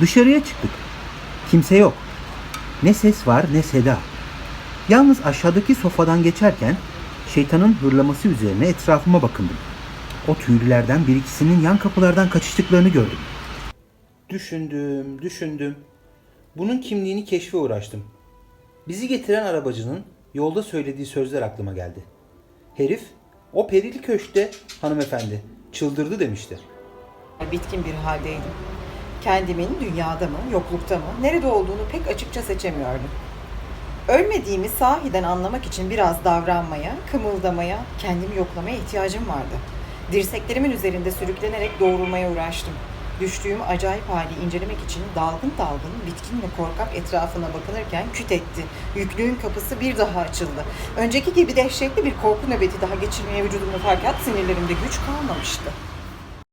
Dışarıya çıktık. Kimse yok. Ne ses var ne seda. Yalnız aşağıdaki sofadan geçerken şeytanın hırlaması üzerine etrafıma bakındım. O tüylülerden bir ikisinin yan kapılardan kaçıştıklarını gördüm. Düşündüm, düşündüm. Bunun kimliğini keşfe uğraştım. Bizi getiren arabacının yolda söylediği sözler aklıma geldi. Herif, o perili köşkte hanımefendi çıldırdı demişti. Bitkin bir haldeydim. Kendimin dünyada mı, yoklukta mı, nerede olduğunu pek açıkça seçemiyordum. Ölmediğimi sahiden anlamak için biraz davranmaya, kımıldamaya, kendimi yoklamaya ihtiyacım vardı. Dirseklerimin üzerinde sürüklenerek doğrulmaya uğraştım. Düştüğüm acayip hali incelemek için dalgın dalgın, bitkin ve korkak etrafına bakınırken küt etti. Yüklüğün kapısı bir daha açıldı. Önceki gibi dehşetli bir korku nöbeti daha geçirmeye vücudumda fakat sinirlerimde güç kalmamıştı.